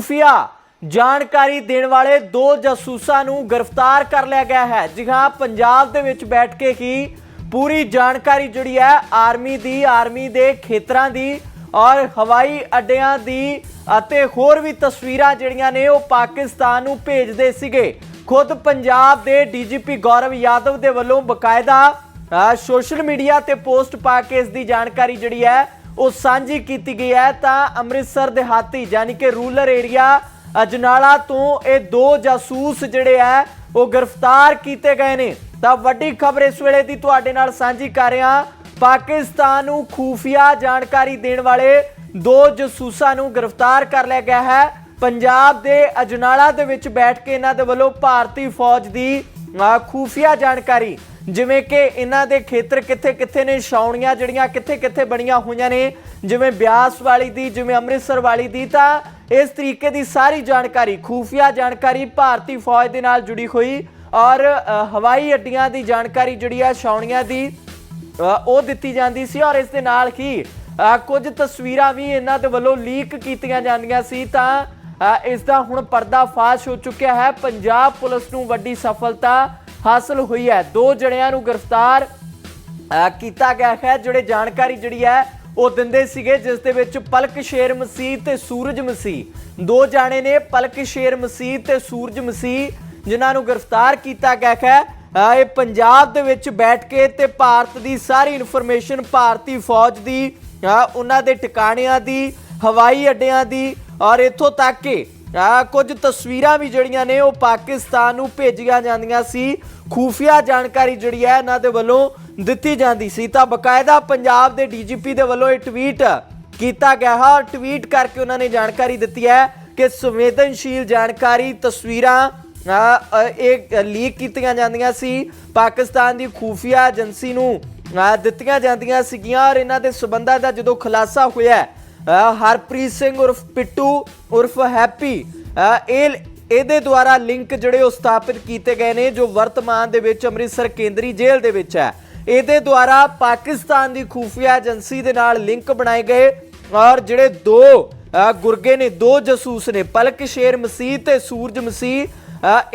ਖੁਫੀਆ ਜਾਣਕਾਰੀ ਦੇਣ ਵਾਲੇ ਦੋ ਜਾਸੂਸਾਂ ਨੂੰ ਗ੍ਰਿਫਤਾਰ ਕਰ ਲਿਆ ਗਿਆ ਹੈ। ਜੀ ਹਾਂ, ਪੰਜਾਬ ਦੇ ਵਿੱਚ ਬੈਠ ਕੇ ਹੀ ਪੂਰੀ ਜਾਣਕਾਰੀ ਜਿਹੜੀ ਹੈ ਆਰਮੀ ਦੀ, ਆਰਮੀ ਦੇ ਖੇਤਰਾਂ ਦੀ ਔਰ ਹਵਾਈ ਅੱਡਿਆਂ ਦੀ ਅਤੇ ਹੋਰ ਵੀ ਤਸਵੀਰਾਂ ਜਿਹੜੀਆਂ ਨੇ ਉਹ ਪਾਕਿਸਤਾਨ ਨੂੰ ਭੇਜਦੇ ਸੀਗੇ। ਖੁਦ ਪੰਜਾਬ ਦੇ ਡੀਜੀਪੀ ਗੌਰਵ ਯਾਦਵ ਦੇ ਵੱਲੋਂ ਬਕਾਇਦਾ ਸੋਸ਼ਲ ਮੀਡੀਆ ਤੇ ਪੋਸਟ ਪਾ ਕੇ ਇਸ ਦੀ ਜਾਣਕਾਰੀ ਜਿਹੜੀ ਹੈ ਉਹ ਸਾਂਝੀ ਕੀਤੀ ਗਈ ਹੈ ਤਾਂ ਅੰਮ੍ਰਿਤਸਰ ਦਿਹਾਤੀ ਯਾਨੀ ਕਿ ਰੂਰਲ ਏਰੀਆ ਅਜਨਾਲਾ ਤੋਂ ਇਹ ਦੋ ਜਾਸੂਸ ਜਿਹੜੇ ਆ ਉਹ ਗ੍ਰਿਫਤਾਰ ਕੀਤੇ ਗਏ ਨੇ। ਤਾਂ ਵੱਡੀ ਖਬਰ ਇਸ ਵੇਲੇ ਦੀ ਤੁਹਾਡੇ ਨਾਲ ਸਾਂਝੀ ਕਰ ਰਿਹਾ ਪਾਕਿਸਤਾਨ ਨੂੰ ਖੂਫੀਆ ਜਾਣਕਾਰੀ ਦੇਣ ਵਾਲੇ ਦੋ ਜਾਸੂਸਾਂ ਨੂੰ ਗ੍ਰਿਫਤਾਰ ਕਰ ਲਿਆ ਗਿਆ ਹੈ। ਪੰਜਾਬ ਦੇ ਅਜਨਾਲਾ ਦੇ ਵਿੱਚ ਬੈਠ ਕੇ ਇਹਨਾਂ ਦੇ ਵੱਲੋਂ ਭਾਰਤੀ ਫੌਜ ਦੀ ਅ, ਖੂਫੀਆ ਜਾਣਕਾਰੀ। ਜਿਵੇਂ ਕਿ ਇਹਨਾਂ ਦੇ ਖੇਤਰ ਕਿੱਥੇ ਕਿੱਥੇ ਨੇ, ਛਾਉਣੀਆਂ ਜਿਹੜੀਆਂ ਕਿੱਥੇ ਕਿੱਥੇ ਬਣੀਆਂ ਹੋਈਆਂ ਨੇ, ਜਿਵੇਂ ਬਿਆਸ ਵਾਲੀ ਦੀ, ਜਿਵੇਂ ਅੰਮ੍ਰਿਤਸਰ ਵਾਲੀ ਦੀ, ਤਾਂ ਇਸ ਤਰੀਕੇ ਦੀ ਸਾਰੀ ਜਾਣਕਾਰੀ, ਖੂਫੀਆ ਜਾਣਕਾਰੀ ਭਾਰਤੀ ਫੌਜ ਦੇ ਨਾਲ ਜੁੜੀ ਹੋਈ ਔਰ ਹਵਾਈ ਅੱਡੀਆਂ ਦੀ ਜਾਣਕਾਰੀ ਜਿਹੜੀ ਆ, ਛਾਉਣੀਆਂ ਦੀ ਉਹ ਦਿੱਤੀ ਜਾਂਦੀ ਸੀ ਔਰ ਇਸ ਦੇ ਨਾਲ ਹੀ ਕੁਝ ਤਸਵੀਰਾਂ ਵੀ ਇਹਨਾਂ ਦੇ ਵੱਲੋਂ ਲੀਕ ਕੀਤੀਆਂ ਜਾਂਦੀਆਂ ਸੀ, ਤਾਂ ਇਸ ਦਾ ਹੁਣ ਪਰਦਾਫਾਸ਼ ਹੋ ਚੁੱਕਿਆ ਹੈ। ਪੰਜਾਬ ਪੁਲਿਸ ਨੂੰ ਵੱਡੀ ਸਫਲਤਾ ਹਾਸਲ ਹੋਈ ਹੈ। ਦੋ ਜਣਿਆਂ ਨੂੰ ਗ੍ਰਿਫਤਾਰ ਕੀਤਾ ਗਿਆ ਹੈ। ਜਿਹੜੇ ਜਾਣਕਾਰੀ ਜਿਹੜੀ ਹੈ, ਉਹ ਦਿੰਦੇ ਸੀਗੇ, ਜਿਸ ਦੇ ਵਿੱਚ ਪਲਕ ਸ਼ੇਰ ਮਸੀਹ ਤੇ ਸੂਰਜ ਮਸੀਹ। ਦੋ ਜਾਣੇ ਨੇ ਪਲਕ ਸ਼ੇਰ ਮਸੀਹ ਤੇ ਸੂਰਜ ਮਸੀਹ, ਜਿਨ੍ਹਾਂ ਨੂੰ ਗ੍ਰਿਫਤਾਰ ਕੀਤਾ ਗਿਆ ਹੈ। ਇਹ ਪੰਜਾਬ ਦੇ ਵਿੱਚ ਬੈਠ ਕੇ ਤੇ ਭਾਰਤ ਦੀ ਸਾਰੀ ਇਨਫੋਰਮੇਸ਼ਨ ਭਾਰਤੀ ਫੌਜ ਦੀ ਉਹਨਾਂ ਦੇ ਟਿਕਾਣਿਆਂ ਦੀ, ਹਵਾਈ ਅੱਡਿਆਂ ਦੀ ਔਰ ਇੱਥੋਂ ਤੱਕ ਕਿ ਆ, ਕੁਝ ਤਸਵੀਰਾਂ ਵੀ ਜਿਹੜੀਆਂ ਨੇ ਉਹ ਪਾਕਿਸਤਾਨ ਨੂੰ ਭੇਜੀਆਂ ਜਾਂਦੀਆਂ ਸੀ। ਖੂਫੀਆ ਜਾਣਕਾਰੀ ਜਿਹੜੀ ਹੈ ਇਹਨਾਂ ਦੇ ਵੱਲੋਂ ਦਿੱਤੀ ਜਾਂਦੀ ਸੀ। ਤਾਂ ਬਕਾਇਦਾ ਪੰਜਾਬ ਦੇ ਡੀਜੀਪੀ ਦੇ ਵੱਲੋਂ ਇਹ ਟਵੀਟ ਕੀਤਾ ਗਿਆ ਹੈ। ਔਰ ਟਵੀਟ ਕਰਕੇ ਉਹਨਾਂ ਨੇ ਜਾਣਕਾਰੀ ਦਿੱਤੀ ਹੈ ਕਿ ਸੰਵੇਦਨਸ਼ੀਲ ਜਾਣਕਾਰੀ ਤਸਵੀਰਾਂ ਇਹ ਲੀਕ ਕੀਤੀਆਂ ਜਾਂਦੀਆਂ ਸੀ। ਪਾਕਿਸਤਾਨ ਦੀ ਖੂਫੀਆ ਏਜੰਸੀ ਨੂੰ ਦਿੱਤੀਆਂ ਜਾਂਦੀਆਂ ਸੀਗੀਆਂ। ਔਰ ਇਹਨਾਂ ਦੇ ਸਬੰਧਾਂ ਦਾ ਜਦੋਂ ਖੁਲਾਸਾ ਹੋਇਆ ਹਰਪ੍ਰੀਤ ਸਿੰਘ ਉਰਫ ਪਿੱਟੂ ਉਰਫ ਹੈਪੀ। ਅ, ਇਹ ਇਹਦੇ ਦੁਆਰਾ ਲਿੰਕ ਜਿਹੜੇ ਉਹ ਸਥਾਪਿਤ ਕੀਤੇ ਗਏ ਨੇ ਜੋ ਵਰਤਮਾਨ ਦੇ ਵਿੱਚ ਅੰਮ੍ਰਿਤਸਰ ਕੇਂਦਰੀ ਜੇਲ੍ਹ ਦੇ ਵਿੱਚ ਹੈ। ਇਹਦੇ ਦੁਆਰਾ ਪਾਕਿਸਤਾਨ ਦੀ ਖੂਫੀਆ ਏਜੰਸੀ ਦੇ ਨਾਲ ਲਿੰਕ ਬਣਾਏ ਗਏ ਔਰ ਜਿਹੜੇ ਦੋ ਗੁਰਗੇ ਨੇ ਦੋ ਜਸੂਸ ਨੇ ਪਲਕ ਸ਼ੇਰ ਮਸੀਹ ਤੇ ਸੂਰਜ ਮਸੀਹ।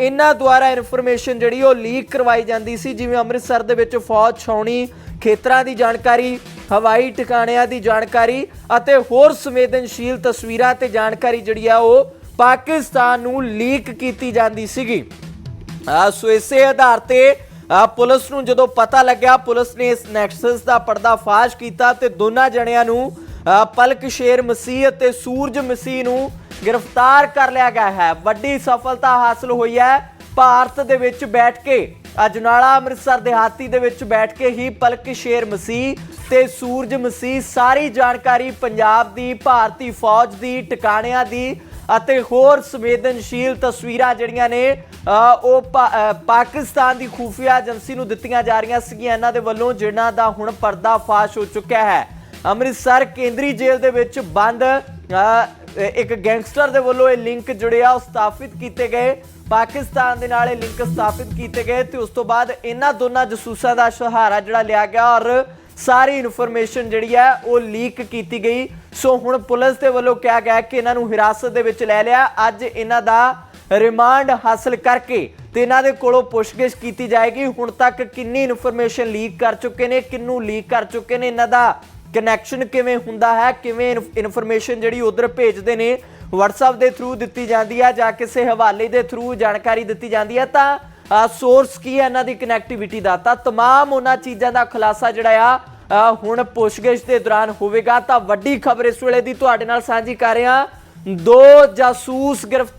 ਇਹਨਾਂ ਦੁਆਰਾ ਇਨਫੋਰਮੇਸ਼ਨ ਜਿਹੜੀ ਉਹ ਲੀਕ ਕਰਵਾਈ ਜਾਂਦੀ ਸੀ ਜਿਵੇਂ ਅੰਮ੍ਰਿਤਸਰ ਦੇ ਵਿੱਚ ਫੌਜ ਛਾਉਣੀ ਖੇਤਰਾਂ ਦੀ ਜਾਣਕਾਰੀ ਹਵਾਈ ਟਿਕਾਣਿਆਂ ਦੀ ਜਾਣਕਾਰੀ ਅਤੇ ਹੋਰ ਸੰਵੇਦਨਸ਼ੀਲ ਤਸਵੀਰਾਂ ਤੇ ਜਾਣਕਾਰੀ ਜਿਹੜੀ ਆ ਉਹ ਪਾਕਿਸਤਾਨ ਨੂੰ ਲੀਕ ਕੀਤੀ ਜਾਂਦੀ ਸੀਗੀ। ਸੋ ਇਸੇ ਆਧਾਰ ਤੇ ਪੁਲਿਸ ਨੂੰ ਜਦੋਂ ਪਤਾ ਲੱਗਿਆ ਪੁਲਿਸ ਨੇ ਇਸ ਨੈਕਸਸ ਦਾ ਪਰਦਾਫਾਸ਼ ਕੀਤਾ ਤੇ ਦੋਨਾਂ ਜਣਿਆਂ ਨੂੰ ਆ, ਪਲਕ ਸ਼ੇਰ ਮਸੀਹ ਅਤੇ ਸੂਰਜ ਮਸੀਹ ਨੂੰ ਗ੍ਰਿਫਤਾਰ ਕਰ ਲਿਆ ਗਿਆ ਹੈ। ਵੱਡੀ ਸਫਲਤਾ ਹਾਸਲ ਹੋਈ ਹੈ। ਭਾਰਤ ਦੇ ਵਿੱਚ ਬੈਠ ਕੇ ਅਜਨਾਲਾ ਅੰਮ੍ਰਿਤਸਰ ਦਿਹਾਤੀ ਦੇ ਵਿੱਚ ਬੈਠ ਕੇ ਹੀ ਪਲਕ ਸ਼ੇਰ ਮਸੀਹ ਤੇ ਸੂਰਜ ਮਸੀਹ ਸਾਰੀ ਜਾਣਕਾਰੀ ਪੰਜਾਬ ਦੀ, ਭਾਰਤੀ ਫੌਜ ਦੀ, ਟਿਕਾਣਿਆਂ ਦੀ ਅਤੇ ਹੋਰ ਸੰਵੇਦਨਸ਼ੀਲ ਤਸਵੀਰਾਂ ਜਿਹੜੀਆਂ ਨੇ ਉਹ ਪਾਕਿਸਤਾਨ ਦੀ ਖੂਫੀਆ ਏਜੰਸੀ ਨੂੰ ਦਿੱਤੀਆਂ ਜਾ ਰਹੀਆਂ ਸੀਗੀਆਂ। ਇਹਨਾਂ ਦੇ ਵੱਲੋਂ ਜਿਨ੍ਹਾਂ ਦਾ ਹੁਣ ਪਰਦਾ ਫਾਸ਼ ਹੋ ਚੁੱਕਿਆ ਹੈ। ਅੰਮ੍ਰਿਤਸਰ ਕੇਂਦਰੀ ਜੇਲ੍ਹ ਦੇ ਵਿੱਚ ਬੰਦ ਇੱਕ ਗੈਂਗਸਟਰ ਦੇ ਵੱਲੋਂ ਇਹ ਲਿੰਕ ਜੁੜਿਆ ਉਹ ਸਥਾਪਿਤ ਕੀਤੇ ਗਏ। ਪਾਕਿਸਤਾਨ ਦੇ ਨਾਲ ਇਹ ਲਿੰਕ ਸਥਾਪਿਤ ਕੀਤੇ ਗਏ ਤੇ ਉਸ ਤੋਂ ਬਾਅਦ ਇਹਨਾਂ ਦੋਨਾਂ ਜਸੂਸਾਂ ਦਾ ਸਹਾਰਾ ਜਿਹੜਾ ਲਿਆ ਗਿਆ ਔਰ ਸਾਰੀ ਇਨਫੋਰਮੇਸ਼ਨ ਜਿਹੜੀ ਹੈ ਉਹ ਲੀਕ ਕੀਤੀ ਗਈ। ਸੋ ਹੁਣ ਪੁਲਿਸ ਦੇ ਵੱਲੋਂ ਕਿਹਾ ਗਿਆ ਕਿ ਇਹਨਾਂ ਨੂੰ ਹਿਰਾਸਤ ਦੇ ਵਿੱਚ ਲੈ ਲਿਆ। ਅੱਜ ਇਹਨਾਂ ਦਾ ਰਿਮਾਂਡ ਹਾਸਲ ਕਰਕੇ ਤੇ ਇਹਨਾਂ ਦੇ ਕੋਲੋਂ ਪੁੱਛਗਿੱਛ ਕੀਤੀ ਜਾਏਗੀ। ਹੁਣ ਤੱਕ ਕਿੰਨੀ ਇਨਫੋਰਮੇਸ਼ਨ ਲੀਕ ਕਰ ਚੁੱਕੇ ਨੇ ਕਿੰਨੂੰ ਲੀਕ ਕਰ ਚੁੱਕੇ ਨੇ, ਇਹਨਾਂ ਦਾ ਕਨੈਕਸ਼ਨ ਕਿਵੇਂ ਹੁੰਦਾ ਹੈ ਕਿਵੇਂ ਇਨਫੋਰਮੇਸ਼ਨ ਜਿਹੜੀ ਉਧਰ ਭੇਜਦੇ ਨੇ WhatsApp ਦੇ ਥਰੂ ਦਿੱਤੀ ਜਾਂਦੀ ਹੈ ਜਾਂ ਕਿਸੇ ਹਵਾਲੇ ਦੇ ਥਰੂ ਜਾਣਕਾਰੀ ਦਿੱਤੀ ਜਾਂਦੀ ਹੈ ਤਾਂ ਸੋਰਸ ਕੀ ਹੈ ਇਹਨਾਂ ਦੀ ਕਨੈਕਟੀਵਿਟੀ ਦਾ ਤਾਂ तमाम ਉਹਨਾਂ ਚੀਜ਼ਾਂ ਦਾ ਖੁਲਾਸਾ ਜਿਹੜਾ ਆ ਅ, ਹੁਣ ਪੁੱਛਗਿੱਛ ਦੇ ਦੌਰਾਨ ਹੋਵੇਗਾ ਤਾਂ ਵੱਡੀ ਖਬਰ ਇਸ ਵੇਲੇ ਦੀ ਤੁਹਾਡੇ ਨਾਲ ਸਾਂਝੀ ਕਰ ਰਿਹਾ ਦੋ ਜਾਸੂਸ ਗ੍ਰਿਫਤਾਰ